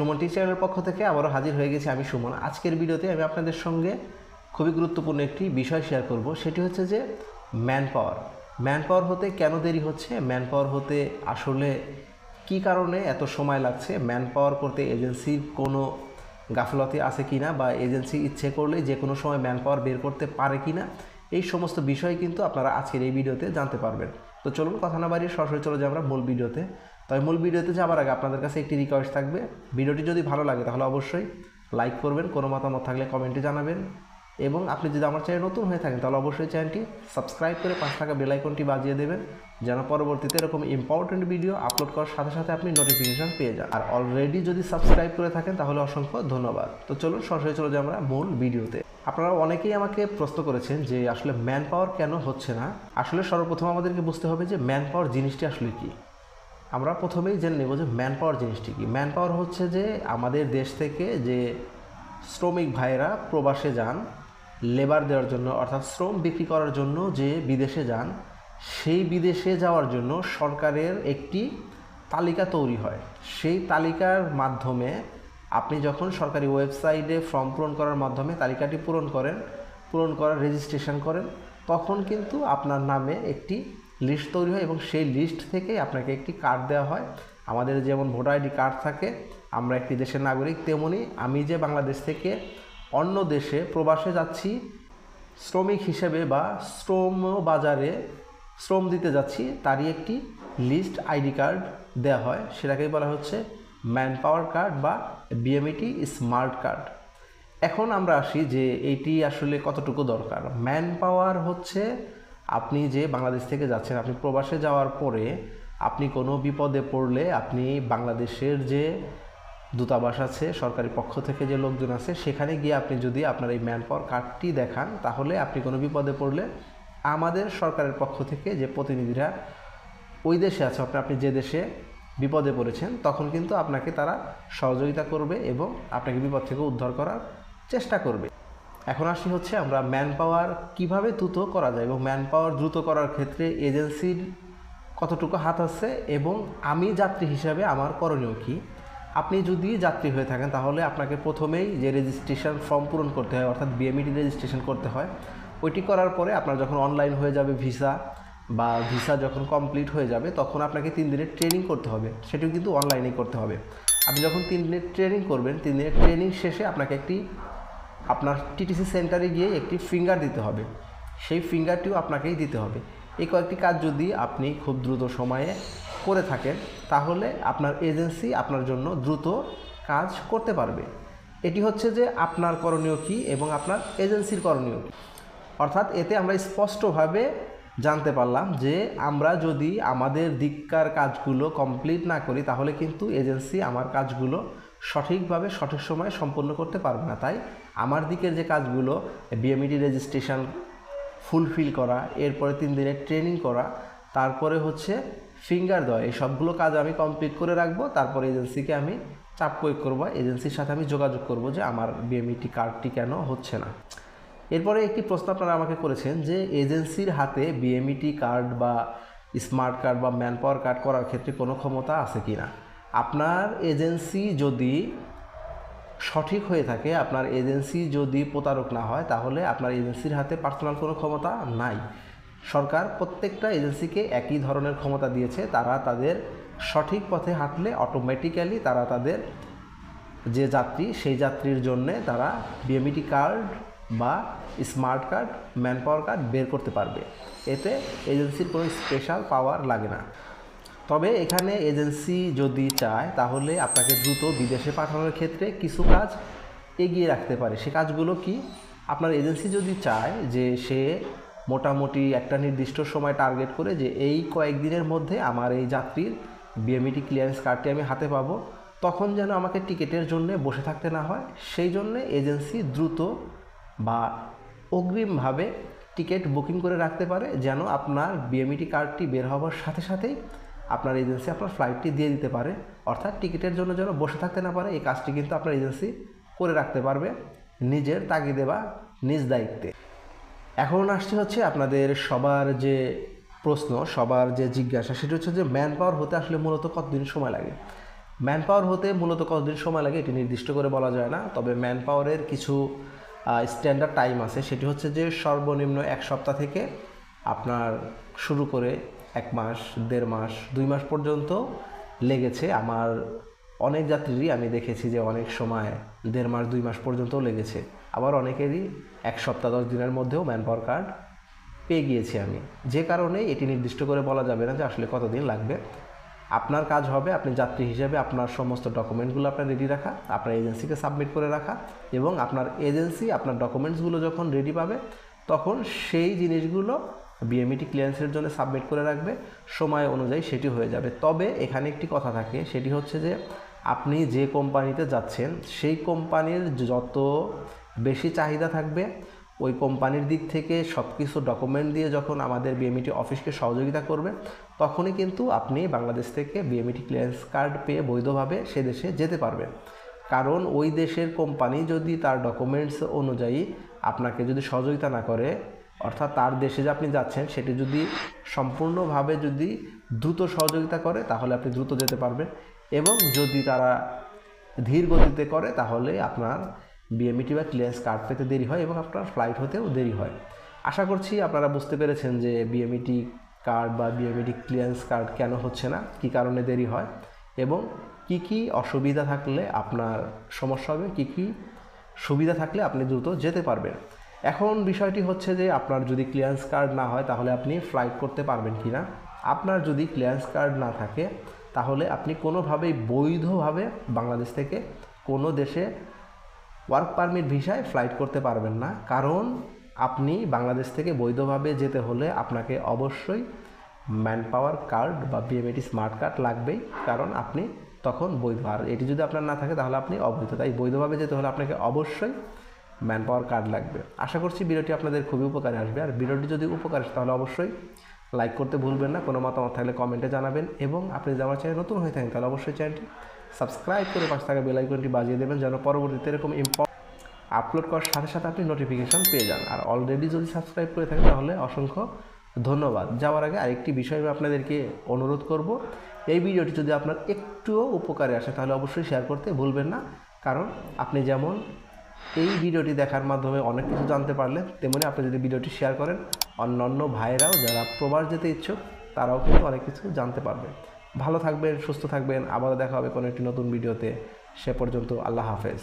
সুমন টি চ্যানেলের পক্ষ থেকে আবারও হাজির হয়ে গেছি আমি সুমন। আজকের ভিডিওতে আমি আপনাদের সঙ্গে খুবই গুরুত্বপূর্ণ একটি বিষয় শেয়ার করব। সেটি হচ্ছে যে ম্যান পাওয়ার ম্যান পাওয়ার হতে কেন দেরি হচ্ছে? ম্যান পাওয়ার হতে আসলে কি কারণে এত সময় লাগছে? ম্যান পাওয়ার করতে এজেন্সির কোনো গাফলতি আছে কি না বা এজেন্সি ইচ্ছে করলে যে কোনো সময় ম্যান পাওয়ার বের করতে পারে কি না এই সমস্ত বিষয় কিন্তু আপনারা আজকের এই ভিডিওতে জানতে পারবেন। তো চলুন কথা না বাড়িয়ে সরাসরি চলে যাই আমরা মূল ভিডিওতে। তবে মূল ভিডিওতে যাওয়ার আগে আপনাদের কাছে একটি রিকোয়েস্ট থাকবে। ভিডিওটি যদি ভালো লাগে, তাহলে অবশ্যই লাইক করবেন, কোনো মতামত থাকলে কমেন্টে জানাবেন। এবং আপনি যদি আমার চ্যানেল নতুন হয়ে থাকেন, তাহলে অবশ্যই চ্যানেলটি সাবস্ক্রাইব করে পাঁচ টাকা বেলাইকনটি বাজিয়ে দেবেন, যেন পরবর্তীতে এরকম ইম্পর্টেন্ট ভিডিও আপলোড করার সাথে সাথে আপনি নোটিফিকেশন পেয়ে যান। আর অলরেডি যদি সাবস্ক্রাইব করে থাকেন, তাহলে অসংখ্য ধন্যবাদ। তো চলুন সরাসরি চলে যাই আমরা মূল ভিডিওতে। আপনারা অনেকেই আমাকে প্রশ্ন করেছেন যে আসলে ম্যান পাওয়ার কেন হচ্ছে না? আসলে সর্বপ্রথম আমাদেরকে বুঝতে হবে যে ম্যান পাওয়ার জিনিসটি আসলে কী। আমরা প্রথমেই জেনে নেব যে ম্যান পাওয়ার জিনিসটি কি। ম্যান পাওয়ার হচ্ছে যে আমাদের দেশ থেকে যে শ্রমিক ভাইরা প্রবাসে যান লেবার দেওয়ার জন্য, অর্থাৎ শ্রম বিক্রি করার জন্য যে বিদেশে যান, সেই বিদেশে যাওয়ার জন্য সরকারের একটি তালিকা তৈরি হয়। সেই তালিকার মাধ্যমে আপনি যখন সরকারি ওয়েবসাইটে ফর্ম পূরণ করার মাধ্যমে তালিকাটি পূরণ করেন, পূরণ করার রেজিস্ট্রেশন করেন, তখন কিন্তু আপনার নামে একটি লিস্ট তৈরি হয় এবং সেই লিস্ট থেকেই আপনাকে একটি কার্ড দেওয়া হয়। আমাদের যেমন ভোটার আইডি কার্ড থাকে, আমরা একটি দেশের নাগরিক, তেমনি আমি যে বাংলাদেশ থেকে অন্য দেশে প্রবাসে যাচ্ছি, শ্রমিক হিসেবে বা শ্রম বাজারে শ্রম দিতে যাচ্ছি, তারই একটি লিস্ট আইডি কার্ড দেওয়া হয়। সেটাকেই বলা হচ্ছে ম্যান পাওয়ার কার্ড বা বিএমইটি স্মার্ট কার্ড এখন আমরা আসি যে এইটি আসলে কতটুকু দরকার। ম্যান পাওয়ার হচ্ছে আপনি যে বাংলাদেশ থেকে যাচ্ছেন, আপনি প্রবাসে যাওয়ার পরে আপনি কোনো বিপদে পড়লে আপনি বাংলাদেশের যে দূতাবাস আছে, সরকারি পক্ষ থেকে যে লোকজন আছে, সেখানে গিয়ে আপনি যদি আপনার এই ম্যান পাওয়ার কার্ডটি দেখান, তাহলে আপনি কোনো বিপদে পড়লে আমাদের সরকারের পক্ষ থেকে যে প্রতিনিধিরা ওই দেশে আছে আপনি আপনি যে দেশে বিপদে পড়েছেন, তখন কিন্তু আপনাকে তারা সহযোগিতা করবে এবং আপনাকে বিপদ থেকে উদ্ধার করার চেষ্টা করবে। এখন আসি হচ্ছে আমরা ম্যান পাওয়ার কীভাবে দ্রুত করা যায় এবং ম্যান পাওয়ার দ্রুত করার ক্ষেত্রে এজেন্সির কতটুকু হাত আছে এবং আমি যাত্রী হিসাবে আমার করণীয় কী? আপনি যদি যাত্রী হয়ে থাকেন তাহলে আপনাকে প্রথমেই যে রেজিস্ট্রেশন ফর্ম পূরণ করতে হয়, অর্থাৎ বিএমইটি রেজিস্ট্রেশন করতে হয়, ওইটি করার পরে আপনার যখন অনলাইন হয়ে যাবে ভিসা বা ভিসা যখন কমপ্লিট হয়ে যাবে, তখন আপনাকে তিন দিনের ট্রেনিং করতে হবে। সেটিও কিন্তু অনলাইনেই করতে হবে। আপনি যখন তিন দিনের ট্রেনিং করবেন, তিন দিনের ট্রেনিং শেষে আপনাকে একটি আপনার টিটিসি সেন্টারে গিয়ে একটি ফিঙ্গার দিতে হবে। সেই ফিঙ্গারটিও আপনাকেই দিতে হবে। এই কয়েকটি কাজ যদি আপনি খুব দ্রুত সময়ে করে থাকেন, তাহলে আপনার এজেন্সি আপনার জন্য দ্রুত কাজ করতে পারবে। এটি হচ্ছে যে আপনার করণীয় কী এবং আপনার এজেন্সির করণীয় কী। অর্থাৎ এতে আমরা স্পষ্টভাবে জানতে পারলাম যে আমরা যদি আমাদের দিককার কাজগুলো কমপ্লিট না করি, তাহলে কিন্তু এজেন্সি আমার কাজগুলো সঠিকভাবে, সঠিক সময়ে সম্পন্ন করতে পারবে না। তাই আমার দিকের যে কাজগুলো বিএমইডি রেজিস্ট্রেশন ফুলফিল করা, এরপরে তিন দিনের ট্রেনিং করা, তারপরে হচ্ছে ফিঙ্গার দেওয়া, এই সবগুলো কাজ আমি কমপ্লিট করে রাখব, তারপরে এজেন্সিকে আমি চাপ প্রয়োগ করব এজেন্সির সাথে আমি যোগাযোগ করব যে আমার বিএমইটি কার্ডটি কেন হচ্ছে না। এরপরে একটি প্রশ্ন আপনারা আমাকে করেছেন যে এজেন্সির হাতে বিএমইটি কার্ড বা স্মার্ট কার্ড বা ম্যান পাওয়ার কার্ড করার ক্ষেত্রে কোনো ক্ষমতা আছে কি না আপনার এজেন্সি যদি সঠিক হয়ে থাকে, আপনার এজেন্সি যদি প্রতারক না হয়, তাহলে আপনার এজেন্সির হাতে পার্সোনাল কোনো ক্ষমতা নাই। সরকার প্রত্যেকটা এজেন্সিকে একই ধরনের ক্ষমতা দিয়েছে, তারা তাদের সঠিক পথে হাঁটলে অটোমেটিক্যালি তারা তাদের যে যাত্রী, সেই যাত্রীর জন্যে তারা বিএমইটি কার্ড বা smart card man power card বের করতে পারবে। এতে এজেন্সির কোনো স্পেশাল পাওয়ার লাগে না। তবে এখানে এজেন্সি যদি চায়, তাহলে আপনাকে দ্রুত বিদেশে পাঠানোর ক্ষেত্রে কিছু কাজ এগিয়ে রাখতে পারে। সে কাজগুলো কি? আপনার এজেন্সি যদি চায় যে সে মোটামুটি একটা নির্দিষ্ট সময় টার্গেট করে যে এই কয়েকদিনের মধ্যে আমার এই যাত্রীর বিএমইটি ক্লিয়ারেন্স কার্ডটি আমি হাতে পাবো, তখন যেন আমাকে টিকিটের জন্য বসে থাকতে না হয়। সেই জন্যে এজেন্সি দ্রুত বা অগ্রিমভাবে টিকিট বুকিং করে রাখতে পারে, যেন আপনার বিএমইটি কার্ডটি বের হওয়ার সাথে সাথেই আপনার এজেন্সি আপনার ফ্লাইটটি দিয়ে দিতে পারে। অর্থাৎ টিকিটের জন্য যেন বসে থাকতে না পারে, এই কাজটি কিন্তু আপনার এজেন্সি করে রাখতে পারবে নিজের তাগিদে বা নিজ দায়িত্বে। এখন আসছে হচ্ছে আপনাদের সবার যে প্রশ্ন, সবার যে জিজ্ঞাসা, সেটা হচ্ছে যে ম্যান পাওয়ার হতে আসলে মূলত কতদিন সময় লাগে? ম্যান পাওয়ার হতে মূলত কতদিন সময় লাগে এটি নির্দিষ্ট করে বলা যায় না, তবে ম্যান পাওয়ারের কিছু স্ট্যান্ডার্ড টাইম আছে। সেটি হচ্ছে যে সর্বনিম্ন এক সপ্তাহ থেকে আপনার শুরু করে এক মাস, দেড় মাস, দুই মাস পর্যন্ত লেগেছে। আমার অনেক যাত্রীরই আমি দেখেছি যে অনেক সময় দেড় মাস, দুই মাস পর্যন্ত লেগেছে। আবার অনেকেরই এক সপ্তাহ, দশ দিনের মধ্যেও ম্যান পাওয়ার কার্ড পেয়ে গিয়েছি আমি। যে কারণে এটি নির্দিষ্ট করে বলা যাবে না যে আসলে কতদিন লাগবে। আপনার কাজ হবে, আপনি যাত্রী হিসেবে আপনার সমস্ত ডকুমেন্টগুলো আপনার রেডি রাখা, আপনার এজেন্সিকে সাবমিট করে রাখা এবং আপনার এজেন্সি আপনার ডকুমেন্টসগুলো যখন রেডি পাবে, তখন সেই জিনিসগুলো বিএমইটি ক্লিয়ারেন্সের জন্য সাবমিট করে রাখবে, সময় অনুযায়ী সেটি হয়ে যাবে। তবে এখানে একটি কথা থাকে, সেটি হচ্ছে যে আপনি যে কোম্পানিতে যাচ্ছেন, সেই কোম্পানির যত বেশি চাহিদা থাকবে, ওই কোম্পানির দিক থেকে সব কিছু ডকুমেন্ট দিয়ে যখন আমাদের বিএমইটি অফিসকে সহযোগিতা করবে, তখনই কিন্তু আপনি বাংলাদেশ থেকে বিএমইটি ক্লিয়ারেন্স কার্ড পেয়ে বৈধভাবে সে দেশে যেতে পারবেন। কারণ ওই দেশের কোম্পানি যদি তার ডকুমেন্টস অনুযায়ী আপনাকে যদি সহযোগিতা না করে অর্থাৎ তার দেশে যে আপনি যাচ্ছেন, সেটি যদি সম্পূর্ণভাবে যদি দ্রুত সহযোগিতা করে, তাহলে আপনি দ্রুত যেতে পারবেন। এবং যদি তারা ধীর গতিতে করে, তাহলে আপনার বিএমইটি বা ক্লিয়ারেন্স কার্ড পেতে দেরি হয় এবং আপনার ফ্লাইট হতেও দেরি হয়। আশা করছি আপনারা বুঝতে পেরেছেন যে বিএমইটি কার্ড বা বিএমইটি ক্লিয়ারেন্স কার্ড কেন হচ্ছে না, কী কারণে দেরি হয়, এবং কি কি অসুবিধা থাকলে আপনার সমস্যা হবে, কি কি সুবিধা থাকলে আপনি দ্রুত যেতে পারবেন। এখন বিষয়টি হচ্ছে যে আপনার যদি ক্লিয়ারেন্স কার্ড না হয়, তাহলে আপনি ফ্লাইট করতে পারবেন কি না? আপনার যদি ক্লিয়ারেন্স কার্ড না থাকে, তাহলে আপনি কোনোভাবেই বৈধভাবে বাংলাদেশ থেকে কোনো দেশে ওয়ার্ক পারমিট ভিসায় ফ্লাইট করতে পারবেন না। কারণ আপনি বাংলাদেশ থেকে বৈধভাবে যেতে হলে আপনাকে অবশ্যই ম্যান পাওয়ার কার্ড বা বিএমএটি স্মার্ট কার্ড লাগবেই, কারণ আপনি তখন বৈধ। আর এটি যদি আপনার না থাকে, তাহলে আপনি অবৈধ। তাই বৈধভাবে যেতে হলে আপনাকে অবশ্যই ম্যান পাওয়ার কার্ড লাগবে। আশা করছি ভিডিওটি আপনাদের খুবই উপকারে আসবে। আর ভিডিওটি যদি উপকার আসে, তাহলে অবশ্যই লাইক করতে ভুলবেন না। কোনো মতামত থাকলে কমেন্টে জানাবেন। এবং আপনি যদি আমার চ্যানেল নতুন হয়ে থাকেন, তাহলে অবশ্যই চ্যানেলটি সাবস্ক্রাইব করে পাশে থাকা বেল আইকনটি বাজিয়ে দেবেন, যেন পরবর্তীতে এরকম ইম্পর্ট আপলোড করার সাথে সাথে আপনি নোটিফিকেশন পেয়ে যান। আর অলরেডি যদি সাবস্ক্রাইব করে থাকেন, তাহলে অসংখ্য ধন্যবাদ। যাওয়ার আগে আরেকটি বিষয় আমি আপনাদেরকে অনুরোধ করব। এই ভিডিওটি যদি আপনার একটুও উপকারে আসে, তাহলে অবশ্যই শেয়ার করতে ভুলবেন না। কারণ আপনি যেমন এই ভিডিওটি দেখার মাধ্যমে অনেক কিছু জানতে পারলেন তেমনি আপনি যদি ভিডিওটি শেয়ার করেন, অন্যান্য ভাইয়েরাও যারা প্রবাস যেতে ইচ্ছুক, তারাও কিন্তু অনেক কিছু জানতে পারবে। ভালো থাকবেন, সুস্থ থাকবেন, আবারও দেখা হবে কোনো একটি নতুন ভিডিওতে। সে পর্যন্ত আল্লাহ হাফেজ।